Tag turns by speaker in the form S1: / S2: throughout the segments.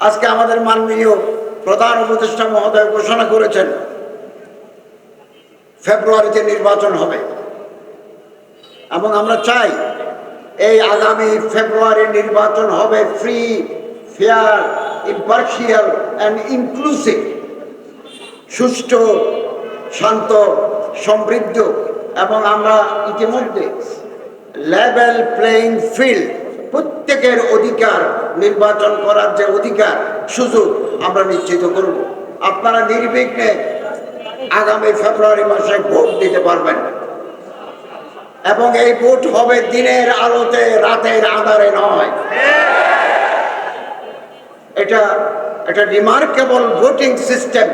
S1: আজকে আমাদের মাননীয় প্রধান উপদেষ্টা মহোদয় ঘোষণা করেছেন, ফেব্রুয়ারিতে নির্বাচন হবে। এবং আমরা চাই এই আগামী ফেব্রুয়ারি নির্বাচন হবে free fair impartial and inclusive সুষ্ঠু, শান্ত, সমৃদ্ধ এবং আমরা ইতিমধ্যে লেভেল প্লেইং ফিল্ড প্রত্যেকের অধিকার নির্বাচন করার যে অধিকার, সুযোগ আমরা নিশ্চিত করব। আপনারা নির্বিঘ্নে আগামী ফেব্রুয়ারি মাসে ভোট দিতে পারবেন। এবং এই ভোট হবে দিনের আলোতে, রাতের আধারে নয়। এটা এটা রিমার্কেবল ভোটিং সিস্টেম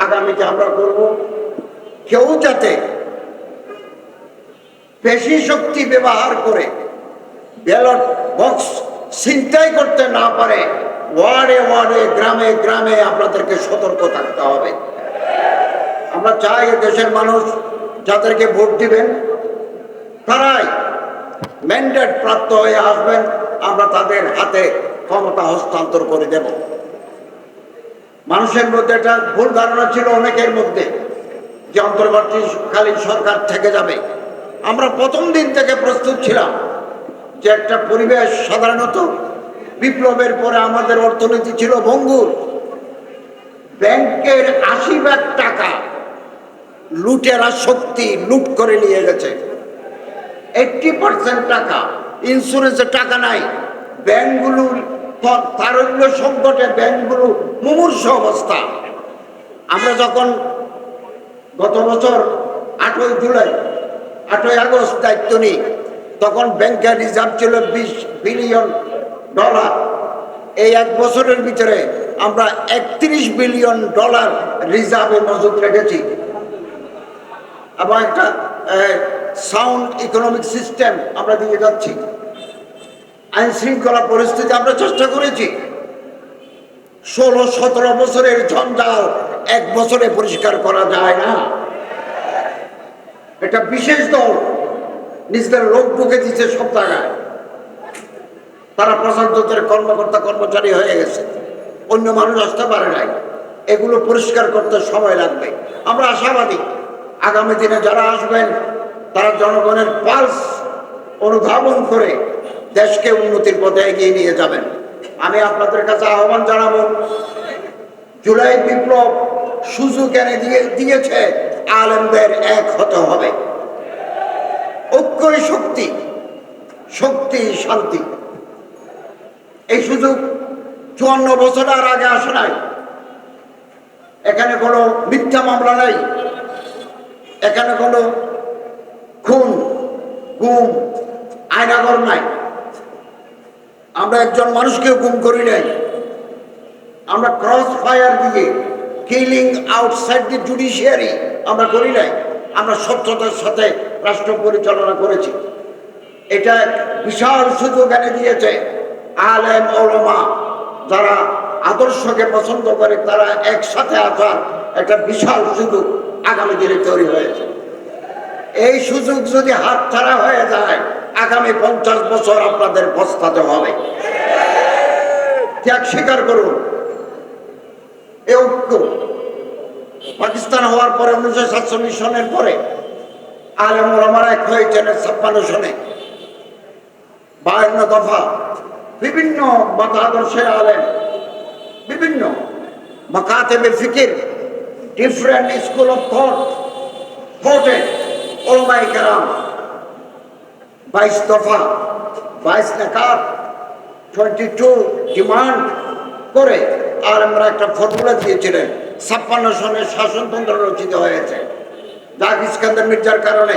S1: আগামীতে আমরা করব। কেউ যাতে পেশি শক্তি ব্যবহার করে ব্যালট বক্স চিন্তাই করতে না পারে, ওয়ার্ডে ওয়ার্ডে, গ্রামে গ্রামে আপনাদেরকে সতর্ক থাকতে হবে। আমরা চাই দেশের মানুষ যাদেরকে ভোট দিবেন, তারাই ম্যান্ডেট প্রাপ্ত হয়ে আসবেন, আমরা তাদের হাতে ক্ষমতা হস্তান্তর করে দেব। মানুষের মধ্যে একটা ভুল ধারণা ছিল অনেকের মধ্যে, যে অন্তর্বর্তীকালীন সরকার থেকে যাবে। আমরা প্রথম দিন থেকে প্রস্তুত ছিলাম। যে একটা পরিবেশ সাধারণত বিপ্লবের পরে আমাদের অর্থনীতি ছিল ভঙ্গুর। ব্যাংকের আশি ভাগ টাকা লুটেরা শক্তি লুট করে নিয়ে গেছে। এইটটি পার্সেন্ট টাকা ইন্স্যুরেন্সের টাকা নাই। ব্যাংকগুলো ত- তারল্য সংকটে ব্যাংকগুলো মুমূর্ষ অবস্থা। আমরা যখন গত বছর আটই জুলাই, আটই আগস্ট দায়িত্ব নিই তখন ব্যাংকের রিজার্ভ ছিল বিশ বিলিয়ন ডলার। এই এক বছরের ভিতরে আমরা একত্রিশ বিলিয়ন ডলার রিজার্ভে মজুদ রেখেছি। এবং একটা সাউন্ড ইকোনমিক সিস্টেম আমরা দিয়ে যাচ্ছি। আইন শৃঙ্খলা পরিস্থিতি আমরা চেষ্টা করেছি। ষোলো, সতেরো বছরের জঞ্জাল এক বছরে পরিষ্কার করা যায় না। এটা বিশেষ দল নিজেদের লোক ঢুকে দিচ্ছে সব জায়গায়। তারা প্রশাসনের কর্মকর্তা, কর্মচারী হয়ে গেছে। অন্য মানুষ আসতে পারে নাই। এগুলো পরিষ্কার করতে সময় লাগবে। আমরা আশাবাদী, আগামী দিনে যারা আসবেন, তারা জনগণের পালস অনুধাবন করে দেশকে উন্নতির পথে এগিয়ে নিয়ে যাবেন। আমি আপনাদের কাছে আহ্বান জানাব, জুলাই বিপ্লব সুযোগ এনে দিয়ে দিয়েছে, আলেমদের এক হতে হবে। ঐক্যই শক্তি শক্তি, শান্তি। এই সুযোগ চুয়ান্ন বছর আর আগে আসে নাই। এখানে কোনো মিথ্যা মামলা নাই। এখানে কোনো খুন, গুম আয়নাগর নাই। আমরা একজন মানুষকেও গুম করি নাই। আমরা ক্রস ফায়ার দিয়ে কিলিং আউটসাইড দি জুডিশিয়ারি আমরা করি নাই। আমরা স্বচ্ছতার সাথে রাষ্ট্র পরিচালনা করেছি। এটা বিশাল সুযোগ এনে দিয়েছে আলেম ওলমা যারা আদর্শকে পছন্দ করে, তারা একসাথে আসার একটা বিশাল সুযোগ আগামী দিনে তৈরি হয়েছে। এই সুযোগ যদি হাতছাড়া হয়ে যায়, আগামী পঞ্চাশ বছর আপনাদের পস্তাতে হবে। ত্যাগ স্বীকার করুন। এ ঐক্য পাকিস্তান হওয়ার পরে উনিশশো সাতচল্লিশ সনের পরে আলেম ওলামারা এক হয়েছেন ছাপ্পান্ন সনে। বায়ান্ন দফা বিভিন্ন মতাদর্শের আলেম, বিভিন্ন মাকাতেবে ফিকির ডিফারেন্ট স্কুল অফ থট থটে ওলমাই কারাম, বাইশ দফা, বাইশ নাকাত টোয়েন্টি টু ডিমান্ড করে আর আমরা একটা ফর্মুলা দিয়েছিলেন। ছাপ্পান্ন সনের শাসনতন্ত্র রচিত হয়েছে। জাক ইস্কান্দার মির্জার কারণে,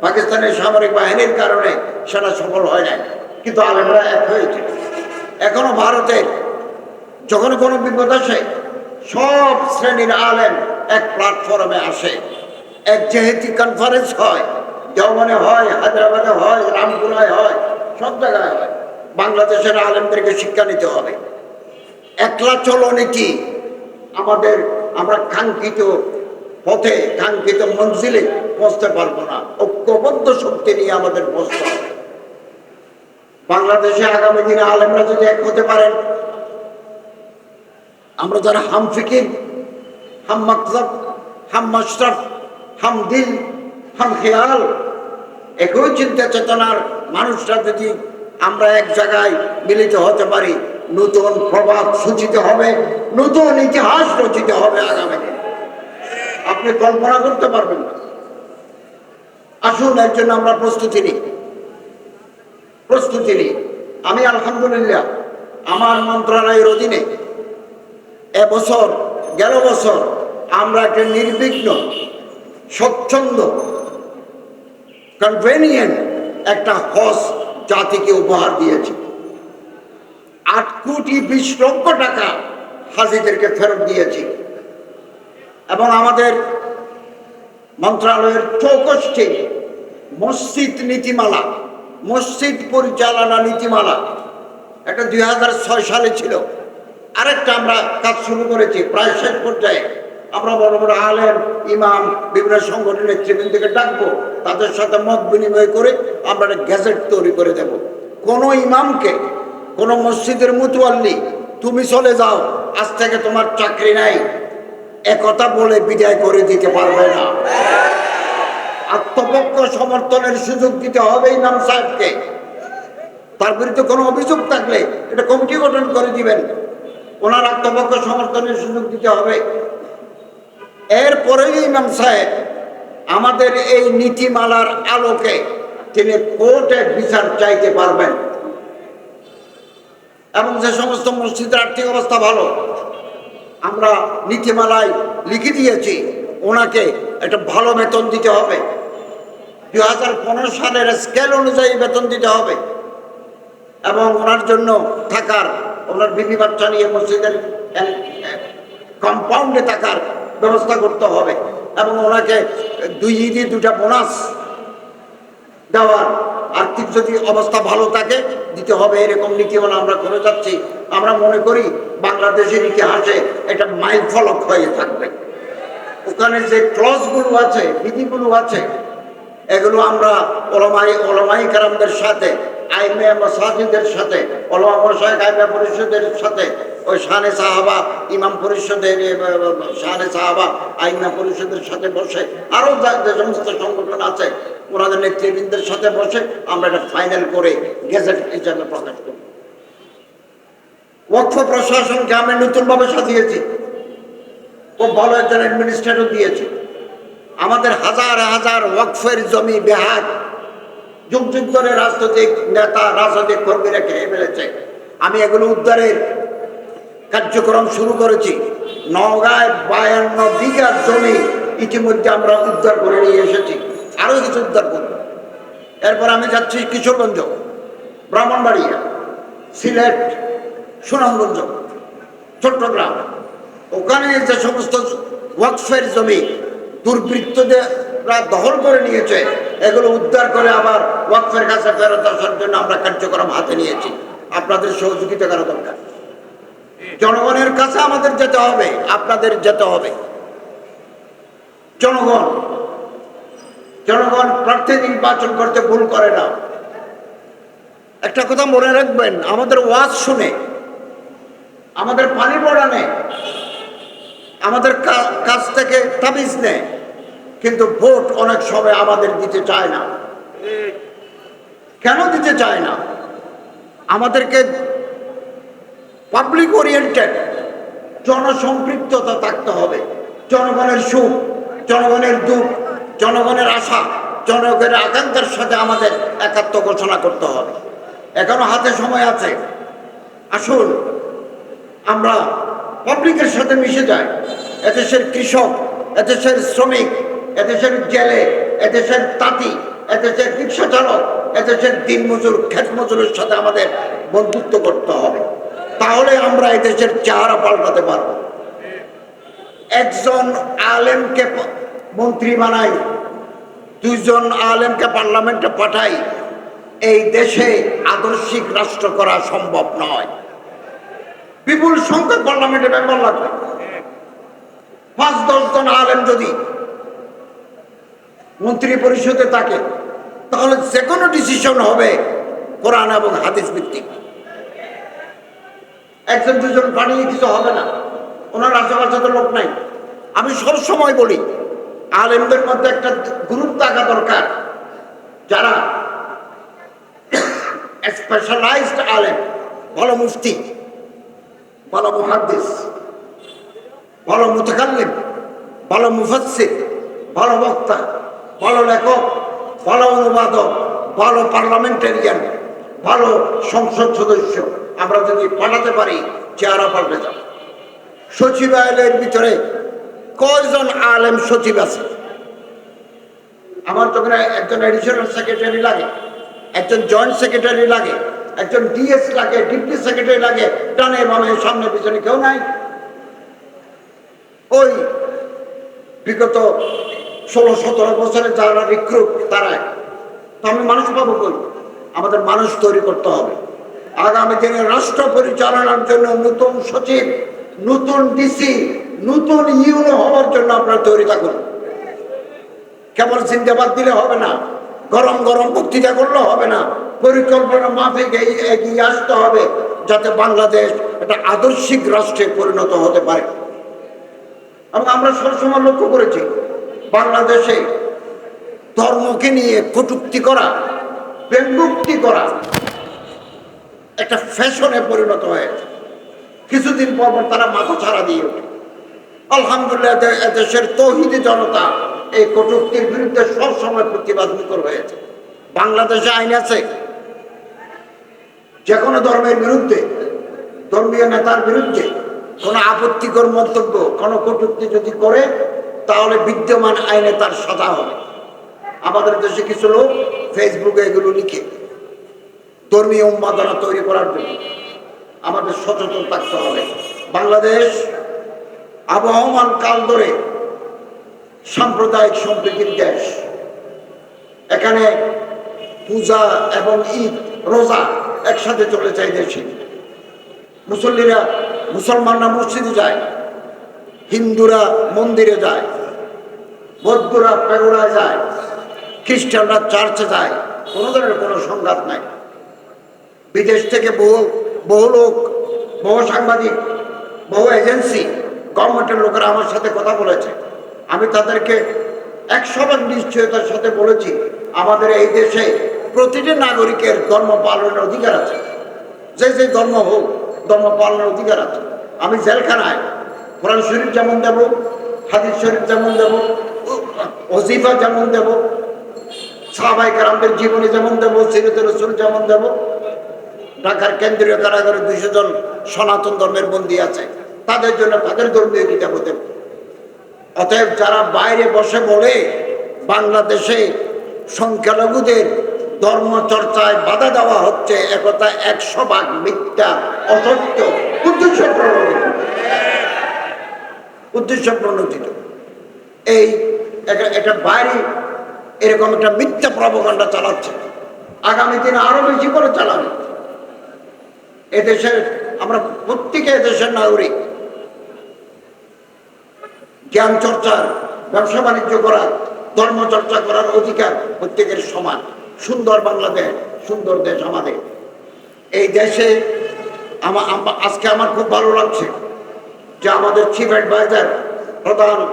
S1: পাকিস্তানের সামরিক বাহিনীর কারণে সেটা সফল হয় নাই। কিন্তু আলেমরা এক হয়েছে। এখনও ভারতের যখন কোনো বিপদ আসে, সব শ্রেণির আলেম এক প্ল্যাটফর্মে আসে। এক যেহেতু কনফারেন্স হয় দেওয়ানে হয়, হায়দ্রাবাদে হয়, রামপুরায় হয়, সব জায়গায় হয়। বাংলাদেশের আলেমদেরকে শিক্ষা নিতে হবে। একলা চলো নীতি আমাদের আমরা কাঙ্ক্ষিত পথে, কাঙ্ক্ষিত মঞ্জিলে পৌঁছতে পারব না। ঐক্যবদ্ধ শক্তি নিয়ে আমাদের হবে। বাংলাদেশে আগামী দিনে আলেমরা যদি এক হতে পারেন, আমরা যারা হাম ফিকির, হাম মকসদ, হাম মশরফ, হাম দিল, হাম খেয়াল, একই চিন্তা চেতনার মানুষরা যদি আমরা এক জায়গায় মিলিত হতে পারি নতুন প্রভাব সূচিত হবে, নতুন ইতিহাস রচিত হবে আগামী দিনে। আপনি কল্পনা করতে পারবেন না। আসুন, এর জন্য আমরা প্রস্তুতি নিই। প্রস্তুতি নিই। আমি আলহামদুলিল্লাহ, আমার মন্ত্রণালয়ের অধীনে এবছর গেল বছর আমরা একটা নির্বিঘ্ন, স্বচ্ছন্দ কনভেনিয়েন্ট একটা হস জাতিকে উপহার দিয়েছি। আট কোটি বিশ লক্ষ টাকা হাজিদেরকে ফেরত দিয়েছি। এবং আমাদের মন্ত্রণালয়ের চৌকষ্টি মসজিদ নীতিমালা, মসজিদ পরিচালনা নীতিমালা একটা দুই হাজার ছয় সালে ছিল। আরেকটা আমরা কাজ শুরু করেছি, প্রায় শেষ পর্যায়ে। আমরা বড় বড় আলেম, ইমাম, বিভিন্ন সংগঠনের নেতৃবৃন্দকে ডাকবো, তাদের সাথে মত বিনিময় করে আমরা একটা গ্যাজেট তৈরি করে দেব। কোনো ইমামকে কোনো মসজিদের মুতুয়াল্লি তুমি চলে যাও, আজ থেকে তোমার চাকরি নাই। একথা বলে বিদায় করে দিতে পারবে না। আত্মপক্ষ সমর্থনের সুযোগ দিতে হবে ইমাম সাহেবকে। তার বিরুদ্ধে কোনো অভিযোগ থাকলে এটা কমিটি গঠন করে দিবেন। ওনার আত্মপক্ষ সমর্থনের সুযোগ দিতে হবে। এরপরে ইমাম সাহেব আমাদের এই নীতিমালার আলোকে তিনি কোর্টে বিচার চাইতে পারবেন। এবং যে সমস্ত মসজিদের আর্থিক অবস্থা ভালো, আমরা নীতিমালায় লিখে দিয়েছি, ওনাকে একটা ভালো বেতন দিতে হবে। দু হাজার পনেরো সালের স্কেল অনুযায়ী বেতন দিতে হবে। এবং ওনার জন্য থাকার, ওনার বিবি বাচ্চা নিয়ে মসজিদের কম্পাউন্ডে থাকার ব্যবস্থা করতে হবে। এবং ওনাকে দুই ঈদে দুটা বোনাস দেওয়ার আর্থিক যদি অবস্থা ভালো থাকে, দিতে হবে এরকম নীতিমালা আমরা করে যাচ্ছি। আমরা মনে করি বাংলাদেশের ইতিহাসে এটা মাইল ফলক হয়ে থাকবে। ওখানে যে ক্লসগুলো আছে, বিধিগুলো আছে, এগুলো আমরা ওলমাই ওলমাই কারামদের সাথে আইমে মসাজিদের সাথে ওলমা মশাই আইমে পরিষদের সাথে ওই শানে সাহাবা, ইমাম পরিষদের শানে সাহাবা আইমা পরিষদের সাথে বসে আরও যে সমস্ত সংগঠন আছে, ওনাদের নেতৃবৃন্দের সাথে বসে আমরা এটা ফাইনাল করে গেজেট হিসাবে প্রকাশ করি। ওয়াকফ প্রশাসনকে আমি নতুনভাবে সাজিয়েছি, খুব ভালো একজন অ্যাডমিনিস্ট্রেটর দিয়েছি। আমাদের হাজার হাজার ওয়াকফের জমি বেহাত যুগ যুগ ধরে রাজনৈতিক নেতা, রাজনৈতিক কর্মীরা খেয়ে ফেলেছে। আমি এগুলো উদ্ধারের কার্যক্রম শুরু করেছি। নওগাঁয় বায়ান্ন বিঘা জমি ইতিমধ্যে আমরা উদ্ধার করে নিয়ে এসেছি। আরও কিছু উদ্ধার করব। এরপর আমি যাচ্ছি কিশোরগঞ্জ, ব্রাহ্মণবাড়িয়া, সিলেট, সুনামগঞ্জ, চট্টগ্রাম। ওখানে যে সমস্ত ওয়াকফের জমি দুর্বৃত্তরা দখল করে নিয়েছে, এগুলো উদ্ধার করে আবার ওয়াকফের কাছে ফেরত আসার জন্য আমরা কার্যক্রম হাতে নিয়েছি। আপনাদের সহযোগিতা করা দরকার। জনগণের কাছে আমাদের যেতে হবে, আপনাদের যেতে হবে। জনগণ জনগণ প্রার্থী নির্বাচন করতে ভুল করে না। একটা কথা মনে রাখবেন, আমাদের ওয়াজ শুনে, আমাদের পানি পড়ানে, আমাদের কাছ থেকে তাবিজ নেয়, কিন্তু ভোট অনেক সময় আমাদের দিতে চায় না। কেন দিতে চায় না? আমাদেরকে পাবলিক ওরিয়েন্টেড জনসম্পৃক্ততা থাকতে হবে, জনগণের সুখ, জনগণের দুঃখ, জনগণের আশা, জনগণের আকাঙ্ক্ষার সাথে আমাদের একাত্ম ঘোষণা করতে হবে। এখনও হাতে সময় আছে। আসুন, আমরা পাবলিকের সাথে মিশে যাই। এদেশের কৃষক, এদেশের শ্রমিক, এদেশের জেলে, এদেশের তাঁতি, এদেশের রিক্সা চালক, এদেশের দিন মজুর ক্ষেত মজুরের সাথে আমাদের বন্ধুত্ব করতে হবে। তাহলে আমরা এদেশের চেহারা পাল্টাতে পারব। একজন আলেমকে মন্ত্রী বানাই, দুইজন আলেমকে পার্লামেন্টে পাঠাই, এই দেশে আদর্শিক রাষ্ট্র করা সম্ভব নয়। বিপুল সংখ্যক পার্লামেন্টে মেম্বার লাগবে। পাঁচ, দশ জন আলেম যদি মন্ত্রী পরিষদে থাকে, তাহলে যে কোনো ডিসিশন হবে কোরআন এবং হাদিস ভিত্তিক। একজন দুজন পাঠিয়ে কিছু হবে না। ওনার আশেপাশে তো লোক নাই। আমি সব সময় বলি, আলেমদের মধ্যে একটা গ্রুপ থাকা দরকার। যারা স্পেশালাইজড আলেম, ভালো মুফতি, ভালো মুহাদ্দিস, ভালো মুতাকাল্লিম, ভালো মুফাসসির, ভালো বক্তা, ভালো লেখক, ভালো অনুবাদক, ভালো পার্লামেন্টারিয়ান, ভালো সংসদ সদস্য। আমরা যদি পাঠাতে পারি, চেহারা পাল্টে যাব। সচিবালয়ের ভিতরে কয়জন আলেম সচিব আছে? আমার তখন একজন এডিশনাল সেক্রেটারি লাগে, একজন জয়েন্ট সেক্রেটারি লাগে, একজন ডিএস লাগে ডিপটি সেক্রেটারি লাগে, ডানে বামে, সামনে পিছনে কেউ নাই। ওই বিগত ষোলো, সতেরো বছরে যারা রিক্রুট তারা, তো আমি মানুষ পাবো কই? আমাদের মানুষ তৈরি করতে হবে। আগামী দিনে রাষ্ট্র পরিচালনার জন্য নতুন সচিব, নতুন ডিসি নতুন ইউনো হওয়ার জন্য আপনারা তৈরি থাকুন। কেবল জিন্দাবাদ দিলে হবে না, গরম গরম বক্তৃতা করলে হবে না, পরিকল্পনা মাফিক এগিয়ে আসতে হবে যাতে বাংলাদেশ একটা আদর্শিক রাষ্ট্রে পরিণত হতে পারে। এবং আমরা সবসময় লক্ষ্য করেছি, বাংলাদেশে ধর্মকে নিয়ে কটুক্তি করা ব্যঙ্গুক্তি করা একটা ফ্যাশনে পরিণত হয়েছে। কিছুদিন পর পর তারা মাথা ছাড়া দিয়ে ওঠে। আলহামদুলিল্লাহ দেশের তৌহিদি জনতা এই কটুক্তির বিরুদ্ধে সবসময় প্রতিবাদ মুখর হয়েছে। বাংলাদেশে আইন আছে। যে কোনো ধর্মের বিরুদ্ধে, ধর্মীয় নেতার বিরুদ্ধে কোনো আপত্তিকর মন্তব্য, কোনো কটুক্তি যদি করে, তাহলে বিদ্যমান আইনে তার সাজা হবে। আমাদের দেশে কিছু লোক ফেসবুকে এগুলো লিখে ধর্মীয় উন্মাদনা তৈরি করার জন্য আমাদের সচেতন থাকতে হবে। বাংলাদেশ আবহমান কাল ধরে সাম্প্রদায়িক সম্প্রীতির দেশ। এখানে পূজা এবং ঈদ, রোজা একসাথে চলে যায় দেশে। মুসল্লিরা মুসলমানরা মসজিদে যায়, হিন্দুরা মন্দিরে যায়, বৌদ্ধরা পেগোড়ায় যায়, খ্রিস্টানরা চার্চে যায়, কোনো ধরনের কোনো সংঘাত নাই। বিদেশ থেকে বহু বহু লোক, বহু সাংবাদিক, বহু এজেন্সি, গভর্নমেন্টের লোকেরা আমার সাথে কথা বলেছে। আমি তাদেরকে একশো ভাগ নিশ্চয়তার সাথে বলেছি, আমাদের এই দেশে প্রতিটি নাগরিকের ধর্ম পালনের অধিকার আছে। যে যে ধর্ম হোক, ধর্ম পালনের অধিকার আছে। আমি জেলখানায় কোরআন শরীফ যেমন দেব, হাদিস শরীফ যেমন দেব অজিফা যেমন দেব সাহাবাই কারামদের জীবনী যেমন দেব সিরত রসুল যেমন দেব ঢাকার কেন্দ্রীয় কারাগারে দুইশো জন সনাতন ধর্মের বন্দী আছে। তাদের জন্য তাদের ধর্মীয় কিতাব দেব অতএব যারা বাইরে বসে বলে বাংলাদেশে সংখ্যালঘুদের ধর্ম চর্চায় বাধা দেওয়া হচ্ছে একথা একশো ভাগ মিথ্যা, অসত্য উদ্দেশ্য প্রণোদিত উদ্দেশ্য প্রণোদিত এই একটা বাইরে এরকম একটা মিথ্যা প্রবকাণ্ডা চালাচ্ছে। আগামী দিনে আরও বেশি করে চালাবে। এদেশের, আমরা প্রত্যেকে এদেশের নাগরিক। জ্ঞান চর্চার ব্যবসা বাণিজ্য করার ধর্ম চর্চা করার অধিকার প্রত্যেকের সমান। সুন্দর বাংলাদেশ, সুন্দর দেশ আমাদের। এই দেশে আমা- আজকে আমার খুব ভালো লাগছে যে আমাদের চিফ অ্যাডভাইজার প্রধান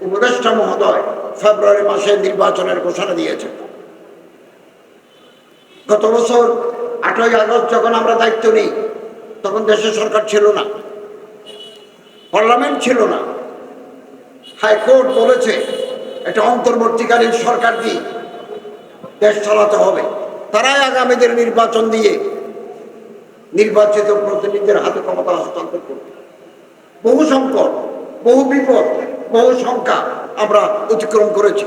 S1: উপদেষ্টা মহোদয় ফেব্রুয়ারি মাসে নির্বাচনের ঘোষণা দিয়েছে গত বছর আটই আগস্ট যখন আমরা দায়িত্ব নিই, তখন দেশের সরকার ছিল না, পার্লামেন্ট ছিল না। হাইকোর্ট বলেছে, এটা অন্তর্বর্তীকালীন সরকার দিয়ে দেশ চালাতে হবে। তারাই আগামীদের নির্বাচন দিয়ে নির্বাচিত প্রতিনিধিদের হাতে ক্ষমতা হস্তান্তর করবে। বহু সংকট, বহু বিপদ, বহু সংখ্যা আমরা অতিক্রম করেছি।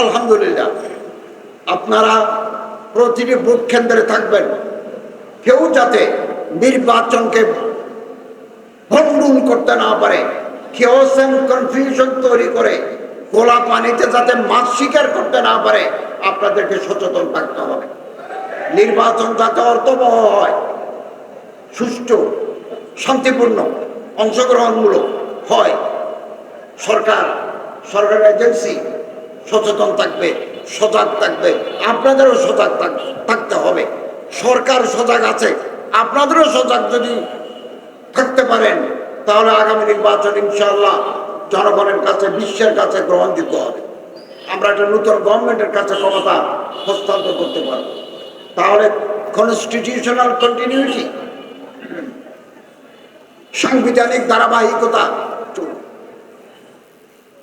S1: আলহামদুলিল্লাহ। আপনারা প্রতিটি ভোট কেন্দ্রে থাকবেন। কেউ যাতে নির্বাচনকে ভণ্ডুল করতে না পারে, কেউ কেওস কনফিউশন তৈরি করে, গোলা পানিতে যাতে মাছ শিকার করতে না পারে, আপনাদেরকে সচেতন থাকতে হবে। নির্বাচন যাতে অর্থবহ হয়, সুষ্ঠু, শান্তিপূর্ণ, অংশগ্রহণমূলক হয়, সরকার সরকার এজেন্সি সচেতন থাকবে, সজাগ থাকবে, আপনাদেরও সজাগ থাক- থাকতে হবে। সরকার সজাগ আছে, আপনাদেরও সজাগ যদি থাকতে পারেন, তাহলে আগামী নির্বাচন ইনশাল্লাহ জনগণের কাছে, বিশ্বের কাছে গ্রহণযোগ্য হবে। আমরা একটা নতুন গভর্নমেন্টের কাছে ক্ষমতা হস্তান্তর করতে পারব। তাহলে কনস্টিটিউশনাল কন্টিনিউটি সাংবিধানিক ধারাবাহিকতা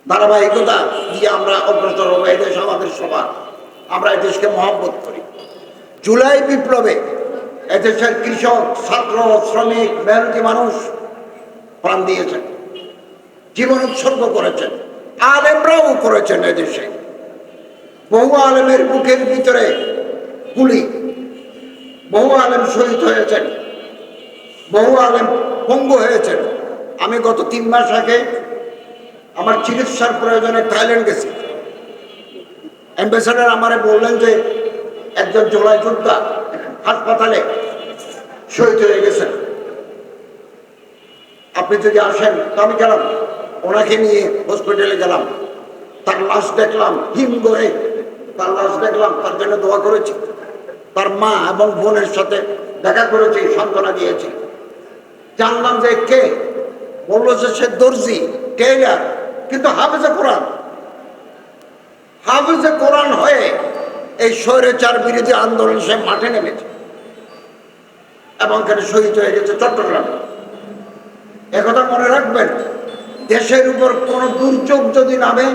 S1: ধারাবাহিকতা দিয়ে আমরা অগ্রসর হব, এই দেশ আমাদের সবার। আমরা এই দেশকে মহব্বত করি। জুলাই বিপ্লবে এদেশের কৃষক, ছাত্র, শ্রমিক, মেহনতি মানুষ প্রাণ দিয়েছেন। জীবন উৎসর্গ করেছেন। আলেমরাও করেছেন এদেশে। বহু আলেমের বুকের ভিতরে গুলি। বহু আলেম শহীদ হয়েছেন। বহু আলেম পঙ্গু হয়েছেন। আমি গত তিন মাস আগে আমার চিকিৎসার প্রয়োজনে থাইল্যান্ড গেছি। অ্যাম্বাসাডার আমারে বললেন যে একজন জোলাই যোদ্ধা হাসপাতালে শহীদ হয়ে গেছেন। আপনি যদি আসেন আমি গেলাম। ওনাকে নিয়ে হসপিটালে গেলাম। তার লাশ দেখলাম, হিম করে। তার লাশ দেখলাম, তার জন্য দোয়া করেছি। তার মা এবং বোনের সাথে দেখা করেছি, সান্ত্বনা দিয়েছি। জানলাম যে কে? বলল যে সে দর্জি টেইলার কিন্তু হাফেজে কোরআন। হাফেজে কোরআন হয়ে এই স্বৈরাচার বিরোধী আন্দোলন সে মাঠে নেমেছে। এবং এখানে শহীদ হয়ে গেছে চট্টগ্রামে। একথা মনে রাখবেন, দেশের উপর কোন দুর্যোগ যদি নামে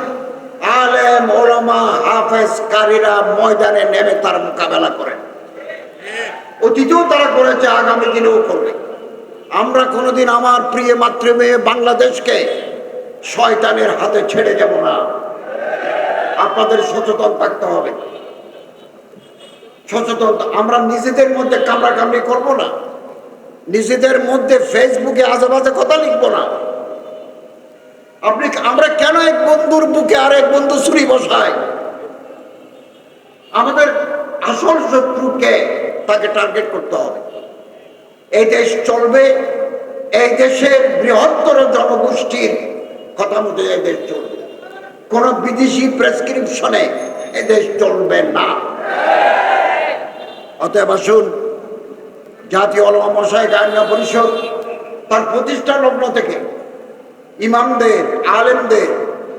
S1: আলেম ওলামা হাফেজ কারীরা ময়দানে নেমে তার মোকাবেলা করেন। অতীতেও তারা করেছে, আগামী দিনেও করবে। আমরা কোনোদিন আমার প্রিয় মাতৃমেয়ে বাংলাদেশকে শয়তানের হাতে ছেড়ে যাব না। আপনাদের সচেতন থাকতে হবে। সচেতন। আমরা নিজেদের মধ্যে কামড়াকামড়ি করব না। নিজেদের মধ্যে ফেসবুকে আজে বাজে কথা লিখব না। আপনি আমরা কেন এক বন্ধুর বুকে আর এক বন্ধু ছুরি বসাই? আমাদের আসল শত্রুকে তাকে টার্গেট করতে হবে। এই দেশ চলবে, এই দেশের বৃহত্তর জনগোষ্ঠীর কথা মতো এই দেশ চলবে। কোন বিদেশি প্রেসক্রিপশনে এ দেশ চলবে না। অতএব আসুন, জাতীয় অলমা মশাই গায়না পরিষদ তার প্রতিষ্ঠা লগ্ন থেকে ইমামদের, আলেমদের,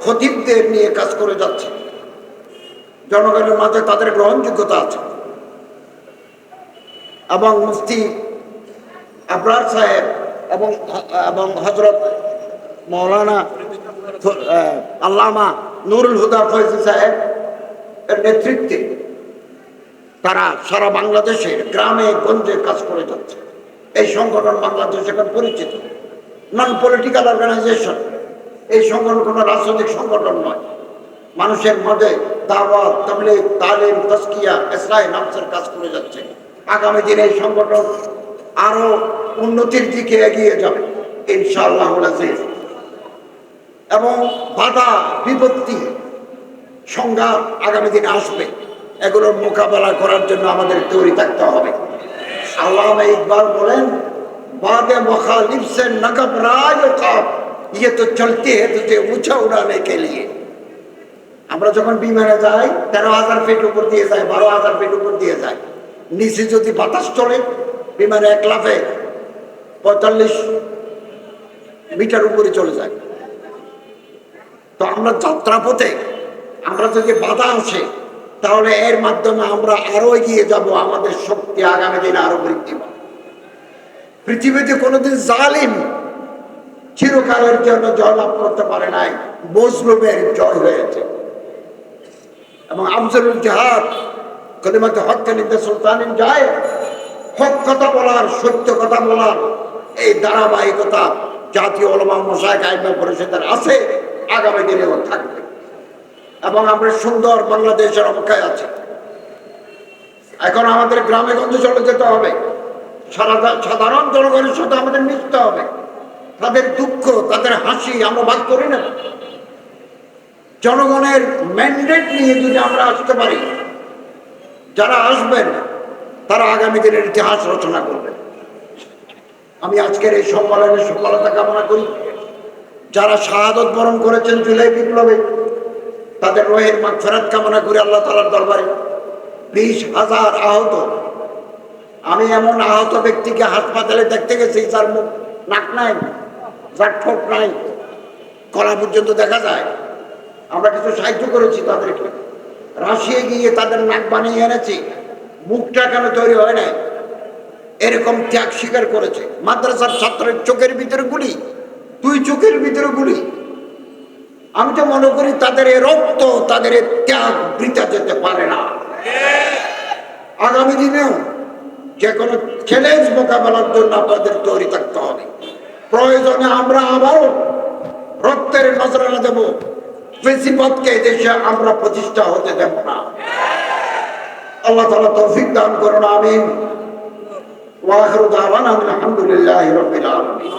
S1: খতিবদের নিয়ে কাজ করে যাচ্ছে। জনগণের মাঝে তাদের গ্রহণযোগ্যতা আছে। এবং মুফতি আবরার সাহেব এবং এবং হজরত মৌলানা আল্লামা নুরুল হুদা ফৈজি সাহেব এর নেতৃত্বে তারা সারা বাংলাদেশের গ্রামে, গঞ্জে কাজ করে যাচ্ছে। এই সংগঠন বাংলাদেশ এখন পরিচিত। নন পলিটিক্যাল অর্গানাইজেশন এই সংগঠন কোনো রাজনৈতিক সংগঠন নয়। মানুষের মধ্যে দাওয়াত, তাবলিগ, তালিম তস্কিয়া ইসলাই নামসের কাজ করে যাচ্ছে। আগামী দিনে এই সংগঠন আরও উন্নতির দিকে এগিয়ে যাবে ইনশাআল্লাহ এবং বাধা, বিপত্তি, সংঘাত আগামী দিনে আসবে। এগুলোর মোকাবেলা করার জন্য আমাদের তৈরি থাকতে হবে। আল্লাহ ইকবাল বলেন, বাদে মখালিফ ইয়ে আমরা যখন বিমানে যাই, তেরো হাজার ফিট উপর দিয়ে যাই বারো হাজার ফিট উপর দিয়ে যাই নিচে যদি বাতাস চলে, বিমানে এক লাফে পঁয়তাল্লিশ মিটার উপরে চলে যায়। তো আমরা যাত্রাপথে, আমরা যদি বাধা আসে তাহলে এর মাধ্যমে আমরা আরও এগিয়ে যাব, আমাদের শক্তি আগামী দিনে আরও বৃদ্ধি পাবে। পৃথিবীতে কোনোদিন জালিম চিরকালের জন্য জয়লাভ করতে পারে নাই, মজলুমের জয় হয়েছে। এবং আফজলুল জাহাদ, কলিমাতে হক কালিতে সুলতানিন যায়, হক কথা বলার, সত্য কথা বলার, এই ধারাবাহিকতা জাতীয় ওলমা মশাই আইমা পরিষদের আছে, আগামী দিনেও থাকবে। এবং আমরা সুন্দর বাংলাদেশের অপেক্ষায় আছি। এখন আমাদের গ্রামে গঞ্জে চলে যেতে হবে। সাধারণ জনগণের সাথে আমাদের মিশতে হবে। তাদের দুঃখ, তাদের হাসি আমরা ভাগ করি না। জনগণের ম্যান্ডেট নিয়ে যদি আমরা আসতে পারি, যারা আসবেন, তারা আগামী দিনের ইতিহাস রচনা করবেন। আমি আজকের এই সম্মেলনের সফলতা কামনা করি। যারা শাহাদত বরণ করেছেন জুলাই বিপ্লবে তাদের রোহের মাগ ফেরাত কামনা করি আল্লাহ তালার দরবারে বিশ হাজার আহত। আমি এমন আহত ব্যক্তিকে হাসপাতালে দেখতে গেছি, যার মুখ নাক নাই, যার ঠোঁট নাই গলা পর্যন্ত দেখা যায়। আমরা কিছু সাহায্য করেছি তাদেরকে। রাশিয়া গিয়ে তাদের নাক বানিয়ে এনেছি, মুখটা কেন তৈরি হয় নাই? এরকম ত্যাগ স্বীকার করেছে। মাদ্রাসার ছাত্রের চোখের ভিতরে গুলি, দুই চোখের ভিতরে গুলি। আমি তো মনে করি তাদের রক্ত, তাদের ত্যাগ বৃথা যেতে পারে না। আগামী দিনেও যে কোনো চ্যালেঞ্জ মোকাবেলার জন্য আপনাদের তৈরি থাকতে হবে। প্রয়োজনে আমরা আবারও রক্তের নজরানা দেব। বেশিরভাগকে দেশে আমরা প্রতিষ্ঠা হতে দেব না। আল্লাহ তালা তৌফিক দান করুন, আমিন। ওয়াখির দাওয়ানা আলহামদুলিল্লাহি রাব্বিল আলামিন।